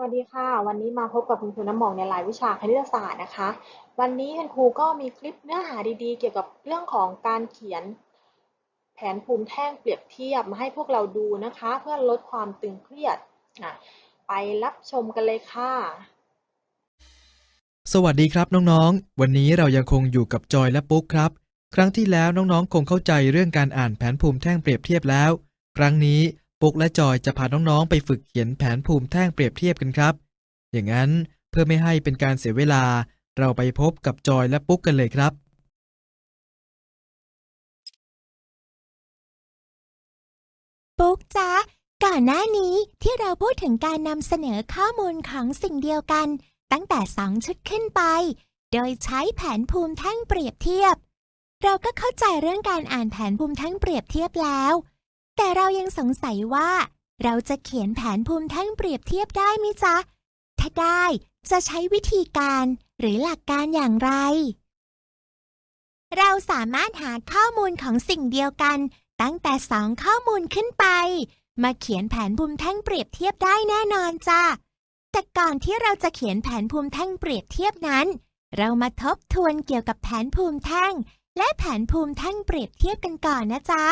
วัสดีค่ะ วันนี้มาพบกับคุณครูน้ำหมองในรายวิชาคณิตศาสตร์นะคะ วันนี้คุณครูก็มีคลิปเนื้อหาดีๆ เกี่ยวกับเรื่องของการเขียน แผนภูมิแท่งเปรียบเทียบมาให้พวกเราดูนะคะ เพื่อลดความตึงเครียดอะไปรับชมกันเลยค่ะ สวัสดีครับน้องๆ วันนี้เรายังคงอยู่กับจอยและปุ๊กครับ ครั้งที่แล้วน้องๆ คงเข้าใจเรื่องการอ่านแผนภูมิแท่งเปรียบเทียบแล้ว ครั้งนี้ ปุ๊กและจอยจะพาน้องๆ ไปฝึกเขียนแผนภูมิแท่งเปรียบเทียบกันครับ อย่างนั้นเพื่อไม่ให้เป็นการเสียเวลา เราไปพบกับจอยและปุ๊กกันเลยครับ ปุ๊กจ๊ะก่อนหน้านี้ที่เราพูดถึงการนำเสนอข้อมูลของสิ่งเดียวกัน ตั้งแต่สองชุดขึ้นไป โดยใช้แผนภูมิแท่งเปรียบเทียบ เราก็เข้าใจเรื่องการอ่านแผนภูมิแท่งเปรียบเทียบแล้ว แต่เรายังสงสัยว่า เราจะเขียนแผนภูมิแท่งเปรียบเทียบได้ไหมจ๊ะ ถ้าได้จะใช้วิธีการหรือหลักการอย่างไร เราสามารถหาข้อมูลของสิ่งเดียวกัน ตั้งแต่สองข้อมูลขึ้นไป มาเขียนแผนภูมิแท่งเปรียบเทียบได้แน่นอนจ้ะแต่ก่อนที่เราจะเขียนแผนภูมิแท่งเปรียบเทียบนั้น เรามาทบทวนเกี่ยวกับแผนภูมิแท่ง และแผนภูมิแท่งเปรียบเทียบกันก่อนนะจ๊ะ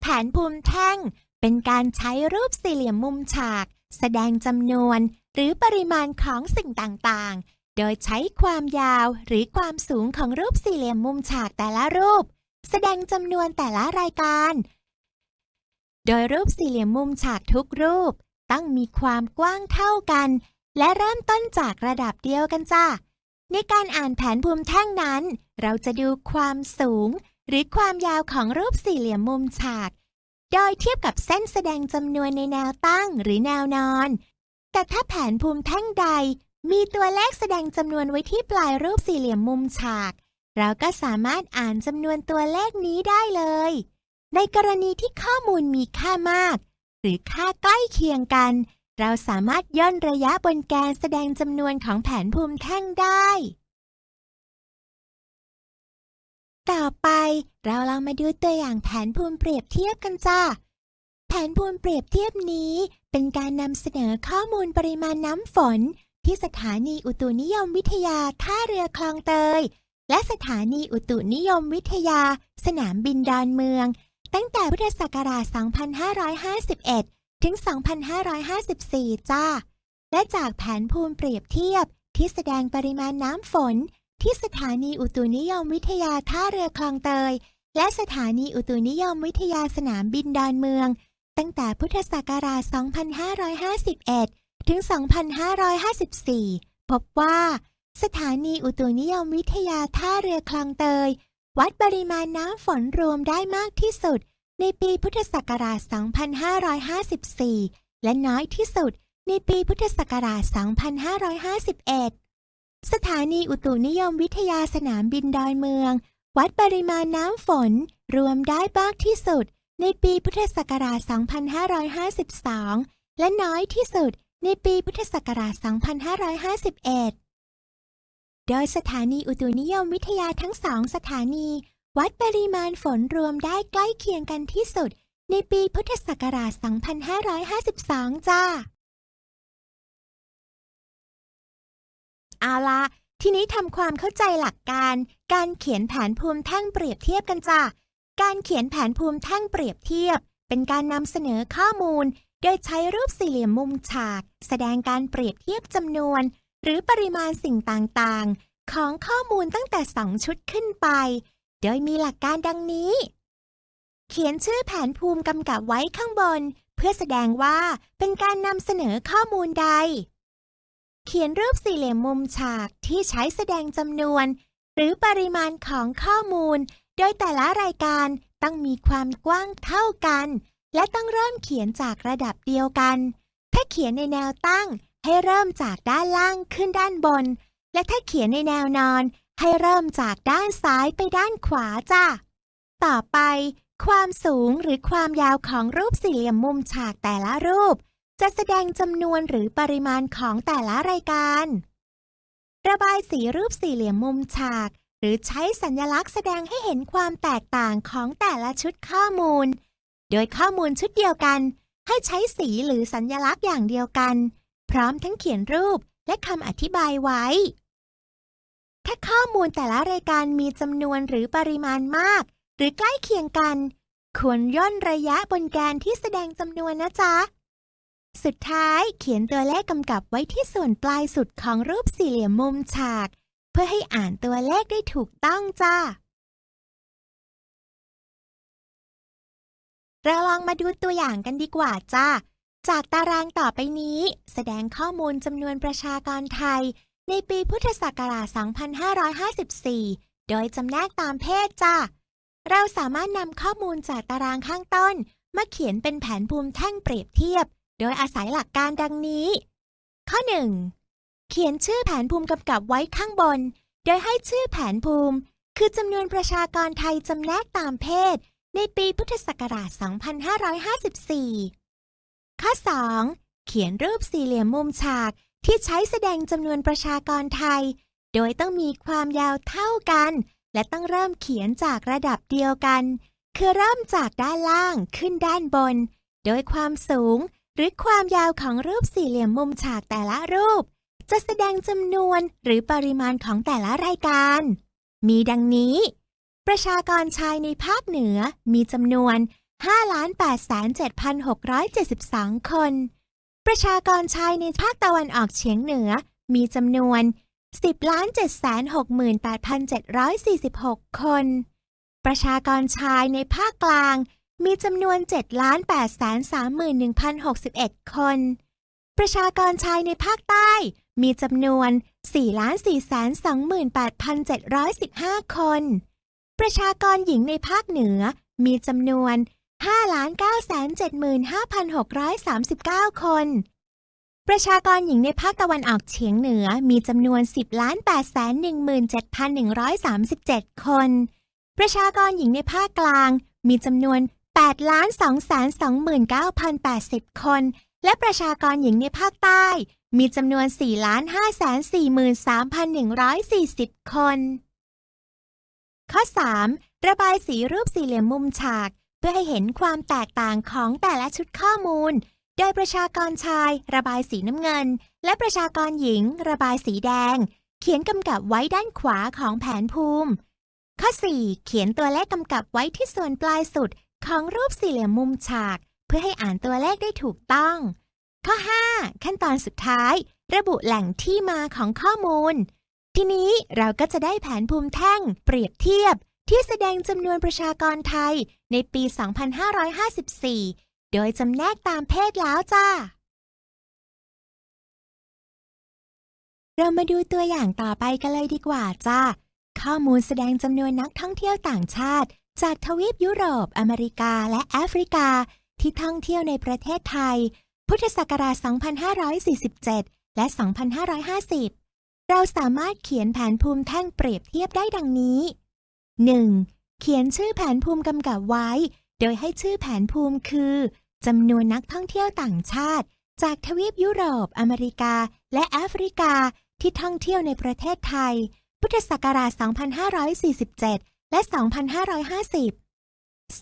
แผนภูมิแท่ง เป็นการใช้รูปสี่เหลี่ยมมุมฉาก แสดงจำนวน หรือปริมาณของสิ่งต่างๆ โดยใช้ความยาวหรือความสูงของรูปสี่เหลี่ยมมุมฉากแต่ละรูป แสดงจำนวนแต่ละรายการ โดยรูปสี่เหลี่ยมมุมฉากทุกรูป ต้องมีความกว้างเท่ากัน และเริ่มต้นจากระดับเดียวกันจ้ะในการอ่านแผนภูมิแท่งนั้น เราจะดูความสูง หรือความยาวของรูปสี่เหลี่ยมมุมฉาก โดยเทียบกับเส้นแสดงจำนวนในแนวตั้งหรือแนวนอน แต่ถ้าแผนภูมิแท่งใด มีตัวเลขแสดงจำนวนไว้ที่ปลายรูปสี่เหลี่ยมมุมฉาก เราก็สามารถอ่านจำนวนตัวเลขนี้ได้เลย ในกรณีที่ข้อมูลมีค่ามาก หรือค่าใกล้เคียงกัน เราสามารถย่นระยะบนแกนแสดงจำนวนของแผนภูมิแท่งได้ ต่อไปเราลองมาดูตัวอย่างแผนภูมิเปรียบเทียบกันจ้า แผนภูมิเปรียบเทียบนี้เป็นการนำเสนอข้อมูลปริมาณน้ำฝน ที่สถานีอุตุนิยมวิทยาท่าเรือคลองเตย และสถานีอุตุนิยมวิทยา สนามบินดอนเมือง ตั้งแต่พุทธศักราช 2551 ถึง 2554 จ้า และจากแผนภูมิเปรียบเทียบที่แสดงปริมาณน้ำฝน ที่สถานีอุตุนิยมวิทยาท่าเรือคลองเตย และสถานีอุตุนิยมวิทยาสนามบินดอนเมือง ตั้งแต่พุทธศักราช 2551 ถึง 2554 พบว่า สถานีอุตุนิยมวิทยาท่าเรือคลองเตย วัดปริมาณน้ำฝนรวมได้มากที่สุด ในปีพุทธศักราช 2554 และน้อยที่สุดในปีพุทธศักราช 2551 สถานีอุตุนิยมวิทยาสนามบินดอนเมือง วัดปริมาณน้ำฝน รวมได้มากที่สุด ในปีพุทธศักราช 2552 และน้อยที่สุดในปีพุทธศักราช 2551 โดยสถานีอุตุนิยมวิทยาทั้งสองสถานี วัดปริมาณฝนรวมได้ใกล้เคียงกันที่สุด ในปีพุทธศักราช 2552 จ้า เอาละทีนี้ทำความเข้าใจหลักการ การเขียนแผนภูมิแท่งเปรียบเทียบกันจ้ะ การเขียนแผนภูมิแท่งเปรียบเทียบ เป็นการนำเสนอข้อมูล โดยใช้รูปสี่เหลี่ยมมุมฉาก แสดงการเปรียบเทียบจำนวน หรือปริมาณสิ่งต่างๆ ของข้อมูลตั้งแต่สองชุดขึ้นไป โดยมีหลักการดังนี้ เขียนชื่อแผนภูมิกำกับไว้ข้างบน เพื่อแสดงว่าเป็นการนำเสนอข้อมูลใด เขียนรูปสี่เหลี่ยมมุมฉากที่ใช้แสดงจำนวน หรือปริมาณของข้อมูล โดยแต่ละรายการต้องมีความกว้างเท่ากัน และต้องเริ่มเขียนจากระดับเดียวกัน ถ้าเขียนในแนวตั้งให้เริ่มจากด้านล่างขึ้นด้านบน และถ้าเขียนในแนวนอน ให้เริ่มจากด้านซ้ายไปด้านขวาจ้ะ ต่อไป ความสูงหรือความยาวของรูปสี่เหลี่ยมมุมฉากแต่ละรูป จะแสดงจำนวนหรือปริมาณของแต่ละรายการ ระบายสีรูปสี่เหลี่ยมมุมฉาก หรือใช้สัญลักษณ์แสดงให้เห็นความแตกต่างของแต่ละชุดข้อมูล โดยข้อมูลชุดเดียวกัน ให้ใช้สีหรือสัญลักษณ์อย่างเดียวกัน พร้อมทั้งเขียนรูปและคำอธิบายไว้ ถ้าข้อมูลแต่ละรายการมีจำนวนหรือปริมาณมาก หรือใกล้เคียงกัน ควรย่นระยะบนแกนที่แสดงจำนวนนะจ๊ะ สุดท้ายเขียนตัวเลขกำกับไว้ที่ส่วนปลายสุดของรูปสี่เหลี่ยมมุมฉาก เพื่อให้อ่านตัวเลขได้ถูกต้องจ้า เราลองมาดูตัวอย่างกันดีกว่าจ้า จากตารางต่อไปนี้ แสดงข้อมูลจำนวนประชากรไทย ในปีพุทธศักราช 2554 โดยจำแนกตามเพศจ้า เราสามารถนำข้อมูลจากตารางข้างต้น มาเขียนเป็นแผนภูมิแท่งเปรียบเทียบ โดยอาศัยหลักการดังนี้ ข้อ 1. เขียนชื่อแผนภูมิกำกับไว้ข้างบน โดยให้ชื่อแผนภูมิ คือจำนวนประชากรไทยจำแนกตามเพศ ในปีพุทธศักราช 2554 ข้อ 2. เขียนรูปสี่เหลี่ยมมุมฉากที่ใช้แสดงจำนวนประชากรไทย โดยต้องมีความยาวเท่ากัน และต้องเริ่มเขียนจากระดับเดียวกัน คือเริ่มจากด้านล่างขึ้นด้านบน โดยความสูง หรือความยาวของรูปสี่เหลี่ยมมุมฉากแต่ละรูป จะแสดงจำนวนหรือปริมาณของแต่ละรายการ มีดังนี้ ประชากรชายในภาคเหนือมีจำนวน 5,807,672 คน ประชากรชายในภาคตะวันออกเฉียงเหนือมีจำนวน 10,768,746 คน ประชากรชายในภาคกลาง มีจำนวน 7,831,061 คน ประชากรชายในภาคใต้ มีจำนวน 4,428,715 คน ประชากรหญิงในภาคเหนือ มีจำนวน 5,975,639 คน ประชากรหญิงในภาคตะวันออกเฉียงเหนือ มีจำนวน 10,817,137 คน ประชากรหญิงในภาคกลางมีจำนวน 8,229,080 คน และประชากรหญิงในภาคใต้ มีจำนวน4,543,140 คน ข้อ 3. ระบายสีรูปสี่เหลี่ยมมุมฉาก เพื่อให้เห็นความแตกต่างของแต่ละชุดข้อมูล โดยประชากรชาย ระบายสีน้ำเงิน และประชากรหญิง ระบายสีแดง เขียนกำกับไว้ด้านขวาของแผนภูมิ ข้อ 4 เขียนตัวเลขกำกับไว้ที่ส่วนปลายสุด ของรูปสี่เหลี่ยมมุมฉาก เพื่อให้อ่านตัวเลขได้ถูกต้อง ข้อ 5 ขั้นตอนสุดท้าย ระบุแหล่งที่มาของข้อมูล ทีนี้เราก็จะได้แผนภูมิแท่งเปรียบเทียบ ที่แสดงจำนวนประชากรไทยในปี 2554 โดยจำแนกตามเพศแล้วจ้าเรามาดูตัวอย่างต่อไปกันเลยดีกว่าจ้า ข้อมูลแสดงจำนวนนักท่องเที่ยวต่างชาติ จากทวีปยุโรป อเมริกาและแอฟริกา ที่ท่องเที่ยวในประเทศไทย พุทธศักราช 2547 และ 2550 เราสามารถเขียนแผนภูมิแท่งเปรียบเทียบได้ดังนี้ 1. เขียนชื่อแผนภูมิกำกับไว้ โดยให้ชื่อแผนภูมิคือจำนวนนักท่องเที่ยวต่างชาติ จากทวีปยุโรป อเมริกา และแอฟริกา ที่ท่องเที่ยวในประเทศไทย พุทธศักราช 2547 และ 2550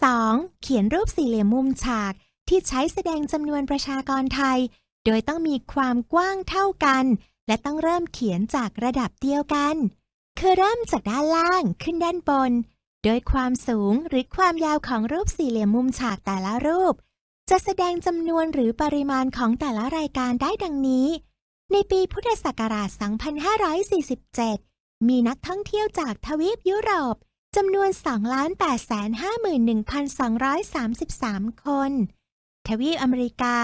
2. เขียนรูปสี่เหลี่ยมมุมฉากที่ใช้แสดงจำนวนประชากรไทย โดยต้องมีความกว้างเท่ากัน และต้องเริ่มเขียนจากระดับเดียวกัน คือเริ่มจากด้านล่างขึ้นด้านบน โดยความสูงหรือความยาวของรูปสี่เหลี่ยมมุมฉากแต่ละรูป จะแสดงจำนวนหรือปริมาณของแต่ละรายการได้ดังนี้ ในปีพุทธศักราช 2547 มีนักท่องเที่ยวจากทวีปยุโรป จำนวน 2,851,233 คน ทวีปอเมริกา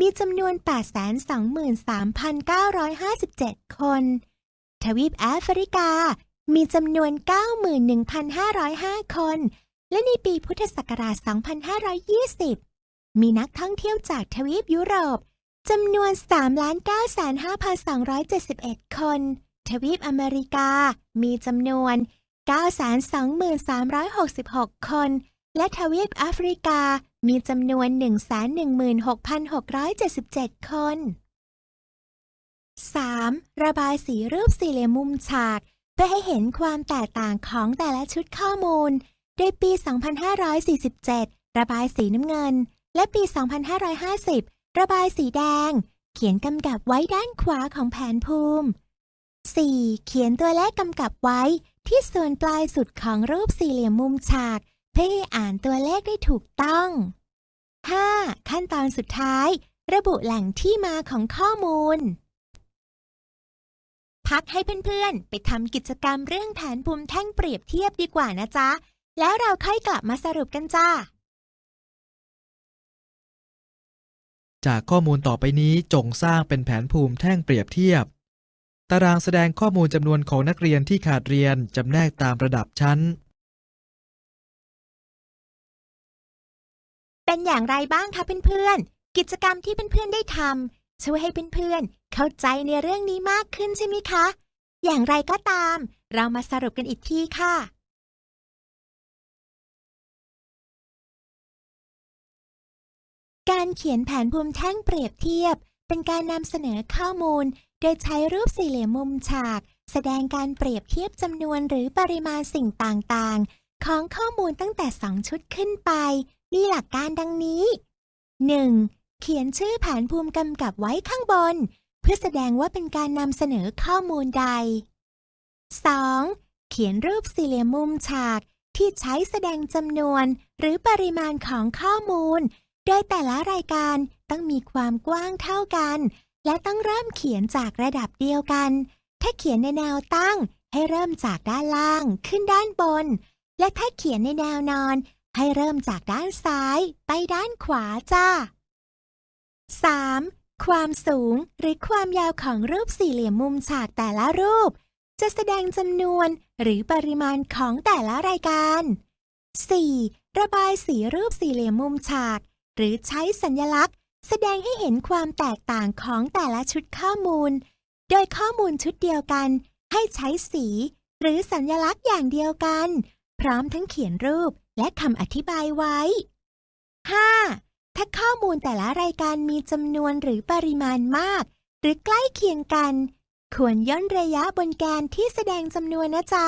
มีจำนวน 823,957 คน ทวีปแอฟริกา มีจำนวน 91,505 คน และในปีพุทธศักราช 2520 มีนักท่องเที่ยวจากทวีปยุโรปจำนวน 3,95,271 คน ทวีปอเมริกา มีจำนวน 923,366 คน และทวีปแอฟริกามีจำนวน 116,677 คน 3. ระบายสีรูปสี่เหลี่ยมมุมฉาก เพื่อให้เห็นความแตกต่างของแต่ละชุดข้อมูล โดยปี 2547 ระบายสีน้ำเงิน และปี 2550 ระบายสีแดง เขียนกำกับไว้ด้านขวาของแผนภูมิ 4. เขียนตัวเลขกำกับไว้ ที่ส่วนปลายสุดของรูปสี่เหลี่ยมมุมฉาก เพื่อให้อ่านตัวเลขได้ถูกต้อง 5. ขั้นตอนสุดท้าย ระบุแหล่งที่มาของข้อมูล พักให้เพื่อนๆ ไปทำกิจกรรมเรื่องแผนภูมิแท่งเปรียบเทียบดีกว่านะจ๊ะ แล้วเราค่อยกลับมาสรุปกันจ้า จากข้อมูลต่อไปนี้จงสร้างเป็นแผนภูมิแท่งเปรียบเทียบ ตารางแสดงข้อมูลจำนวนของนักเรียนที่ขาดเรียนจำแนกตามระดับชั้น เป็นอย่างไรบ้างคะเพื่อนๆ กิจกรรมที่เพื่อนๆได้ทำช่วยให้เพื่อนๆ เข้าใจในเรื่องนี้มากขึ้นใช่ไหมคะ อย่างไรก็ตาม เรามาสรุปกันอีกทีค่ะ การเขียนแผนภูมิแท่งเปรียบเทียบ เป็นการนำเสนอข้อมูล โดยใช้รูปสี่เหลี่ยมมุมฉาก แสดงการเปรียบเทียบจำนวนหรือปริมาณสิ่งต่างๆ ของข้อมูลตั้งแต่ 2 ชุดขึ้นไป มีหลักการดังนี้ 1. เขียนชื่อแผนภูมิกำกับไว้ข้างบน เพื่อแสดงว่าเป็นการนำเสนอข้อมูลใด 2. เขียนรูปสี่เหลี่ยมมุมฉากที่ใช้แสดงจำนวนหรือปริมาณของข้อมูล โดยแต่ละรายการต้องมีความกว้างเท่ากัน และต้องเริ่มเขียนจากระดับเดียวกัน ถ้าเขียนในแนวตั้ง ให้เริ่มจากด้านล่างขึ้นด้านบน และถ้าเขียนในแนวนอน ให้เริ่มจากด้านซ้ายไปด้านขวาจ้า 3. ความสูงหรือความยาวของรูปสี่เหลี่ยมมุมฉากแต่ละรูป จะแสดงจำนวนหรือปริมาณของแต่ละรายการ 4. ระบายสีรูปสี่เหลี่ยมมุมฉาก หรือใช้สัญลักษณ์ แสดงให้เห็นความแตกต่างของแต่ละชุดข้อมูล โดยข้อมูลชุดเดียวกัน ให้ใช้สี หรือสัญลักษณ์อย่างเดียวกัน พร้อมทั้งเขียนรูปและคำอธิบายไว้ 5. ถ้าข้อมูลแต่ละรายการมีจำนวนหรือปริมาณมาก หรือใกล้เคียงกัน ควรย่นระยะบนแกนที่แสดงจำนวนนะจ๊ะ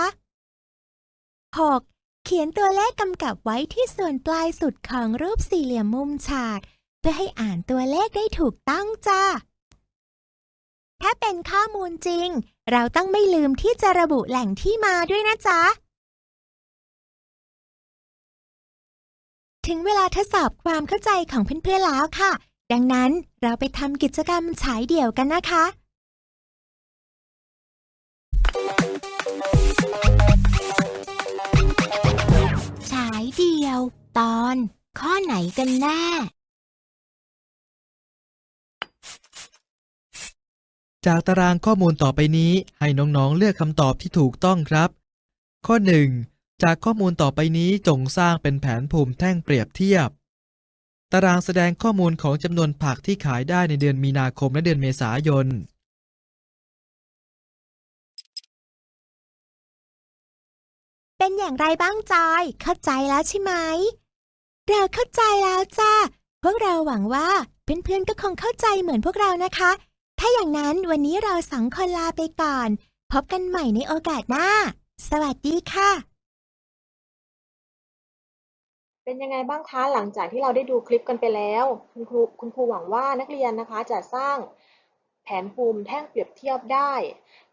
6. เขียนตัวเลขกำกับไว้ที่ส่วนปลายสุดของรูปสี่เหลี่ยมมุมฉาก เพื่อให้อ่านตัวเลขได้ถูกต้องจ้า ถ้าเป็นข้อมูลจริง เราต้องไม่ลืมที่จะระบุแหล่งที่มาด้วยนะจ๊ะ ถึงเวลาทดสอบความเข้าใจของเพื่อนๆแล้วค่ะ ดังนั้นเราไปทำกิจกรรมฉายเดี่ยวกันนะคะฉายเดี่ยว ตอน ข้อไหนกันแน่ จากตารางข้อมูลต่อไปนี้ให้น้องๆเลือกคำตอบที่ถูกต้องครับ ข้อ 1 จากข้อมูลต่อไปนี้จงสร้างเป็นแผนภูมิแท่งเปรียบเทียบ ตารางแสดงข้อมูลของจำนวนผักที่ขายได้ในเดือนมีนาคมและเดือนเมษายน เป็นอย่างไรบ้างจอย เข้าใจแล้วใช่ไหม เราเข้าใจแล้วจ้าพวกเราหวังว่าเพื่อนๆก็คงเข้าใจเหมือนพวกเรานะคะ ถ้าอย่างนั้นวันนี้เราสองคนลาไปก่อน พบกันใหม่ในโอกาสหน้า สวัสดีค่ะ เป็นยังไงบ้างคะหลังจากที่เราได้ดูคลิปกันไปแล้ว คุณครูคุณครูหวังว่านักเรียนนะคะจะสร้างแผนภูมิแท่งเปรียบเทียบได้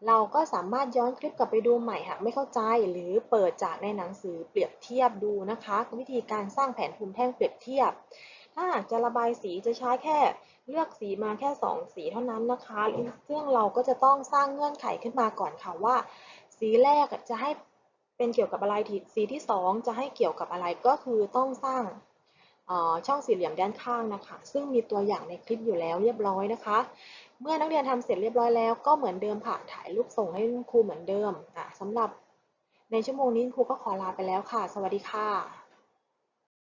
เราก็สามารถย้อนคลิปกลับไปดูใหม่หากไม่เข้าใจ หรือเปิดจากในหนังสือเปรียบเทียบดูนะคะ วิธีการสร้างแผนภูมิแท่งเปรียบเทียบ ถ้าหากจะระบายสีจะใช้แค่เลือกสีมาแค่ 2 สีเท่านั้นนะคะซึ่งเราก็จะต้องสร้างเงื่อนไขขึ้นมาก่อนค่ะว่า สีแรกจะให้เป็นเกี่ยวกับอะไรสีที่ 2 จะให้เกี่ยวกับอะไรก็คือต้องสร้างช่องสี่เหลี่ยมด้านข้างนะคะ ซึ่งมีตัวอย่างในคลิปอยู่แล้วเรียบร้อยนะคะ เมื่อนักเรียนทำเสร็จเรียบร้อยแล้วก็เหมือนเดิมค่ะถ่ายรูปส่งให้คุณครูเหมือนเดิมอะสำหรับในชั่วโมงนี้ครูก็ขอลาไปแล้วค่ะ สวัสดีค่ะ